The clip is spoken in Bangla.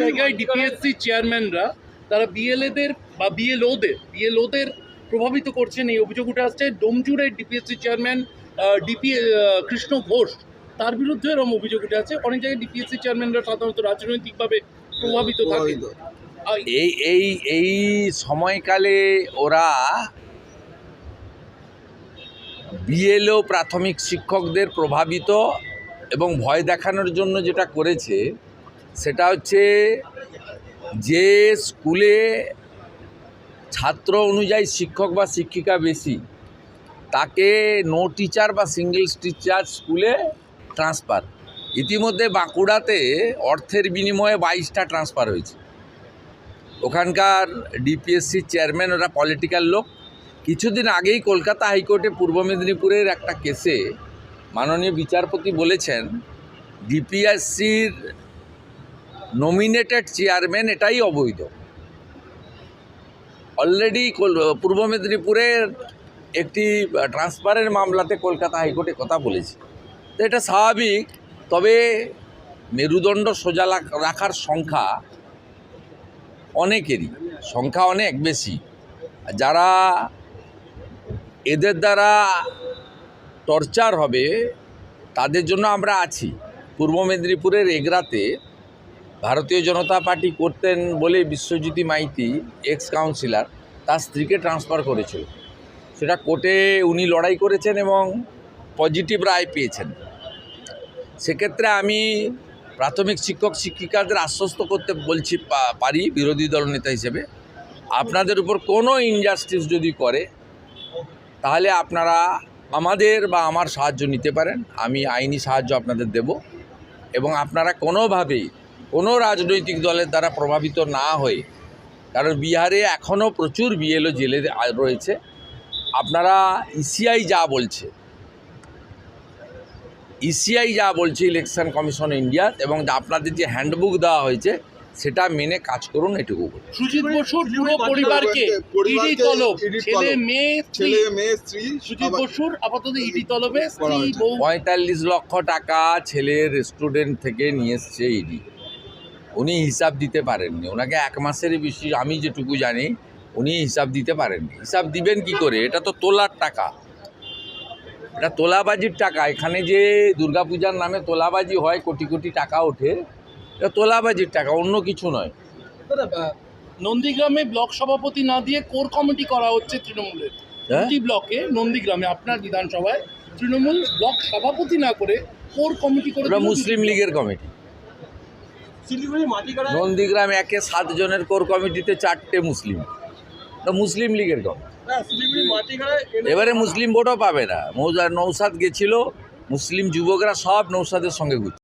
জায়গায় ডিপিএসসি চেয়ারম্যানরা তারা বিএলএদের বা বিএলওদের বিএলওদের প্রভাবিত করছেন এই অভিযোগ উঠে আসছে। ডোমজুড়ের DPSC chairman DP Krishna Ghosh তার বিরুদ্ধে এরকম অভিযোগ উঠে আছে অনেক জায়গায় ডিপিএসসি চেয়ারম্যানরা সাধারণত রাজনৈতিকভাবে প্রভাবিত থাকে আর এই এই এই সময়কালে ওরা বিএলও প্রাথমিক শিক্ষকদের প্রভাবিত এবং ভয় দেখানোর জন্য যেটা করেছে সেটা হচ্ছে যে স্কুলে ছাত্র অনুযায়ী শিক্ষক বা শিক্ষিকা বেশি, তাকে নো টিচার বা সিঙ্গেল টিচার স্কুলে ট্রান্সফার ইতিমধ্যে বাঁকুড়াতে অর্থের বিনিময়ে বাইশটা ট্রান্সফার হয়েছে। ওখানকার ডিপিএসসি চেয়ারম্যান ওরা পলিটিক্যাল লোক। কিছুদিন আগেই কলকাতা হাইকোর্টে পূর্ব মেদিনীপুরের একটা কেসে মাননীয় বিচারপতি বলেছেন ডিপিএসসির নমিনেটেড চেয়ারম্যান এটাই অবৈধ। অলরেডি পূর্ব মেদিনীপুরের একটি ট্রান্সফারের মামলাতে কলকাতা হাইকোর্টে কথা বলেছি। তো এটা স্বাভাবিক, তবে মেরুদণ্ড সোজা রাখার সংখ্যা অনেকেরই, সংখ্যা অনেক বেশি। যারা এদের দ্বারা টর্চার হবে, তাদের জন্য আমরা আছি। পূর্ব মেদিনীপুরের এগরাতে ভারতীয় জনতা পার্টি করতেন বলে বিশ্বজ্যোতি মাইতি এক্স কাউন্সিলর তার স্ত্রীকে ট্রান্সফার করেছিল। সেটা কোর্টে উনি লড়াই করেছেন এবং পজিটিভ রায় পেয়েছেন। সেক্ষেত্রে আমি প্রাথমিক শিক্ষক শিক্ষিকাদের আশ্বস্ত করতে বলছি পারি বিরোধী দলনেতা হিসেবে। আপনাদের উপর কোনো ইনজাস্টিস যদি করে, তাহলে আপনারা আমাদের বা আমার সাহায্য নিতে পারেন। আমি আইনি সাহায্য আপনাদের দেব এবং আপনারা কোনোভাবেই কোনো রাজনৈতিক দলের দ্বারা প্রভাবিত না হয়ে কারণ বিহারে এখনও প্রচুর বিএলও জেলে রয়েছে। আপনারা ইসিআই যা বলছে ইসিআই যা বলছে ইলেকশন কমিশন ইন্ডিয়া এবং আপনাদের যে হ্যান্ডবুক দেওয়া হয়েছে সেটা মেনে কাজ করুন এটুকু বলি। সুজিত বসুর পুরো পরিবারকে ইডি তলব ছেলে মেয়ে ছেলে মেয়ে স্ত্রী সুজিত বসুর আপাতত ইডি তলবে পঁয়তাল্লিশ লক্ষ টাকা ছেলের স্টুডেন্ট থেকে নিয়ে এসছে ইডি। উনি হিসাব দিতে পারেননি। ওনাকে এক মাসের বেশি আমি যেটুকু জানি উনি হিসাব দিতে পারেননি। হিসাব দিবেন কি করে? এটা তো তোলার টাকা। এটা তোলাবাজির টাকা। এখানে যে দুর্গাপূজার নামে তোলাবাজি হয় কোটি কোটি টাকা ওঠে এটা তোলাবাজির টাকা অন্য কিছু নয়। নন্দীগ্রামে ব্লক সভাপতি না দিয়ে কোর কমিটি করা হচ্ছে তৃণমূলের। হ্যাঁ? দুটি ব্লকে নন্দীগ্রামে আপনার বিধানসভায় তৃণমূল ব্লক সভাপতি না করে কোর কমিটি করে মুসলিম লীগের কমিটি। নন্দীগ্রাম একে সাত জনের কোর কমিটিতে চারটে মুসলিম। মুসলিম লীগের এনে- এবারে মুসলিম ভোটও পাবে না। নৌসাদ গেছিল মুসলিম যুবকরা সব নৌসাদের সঙ্গে ঘুরছে।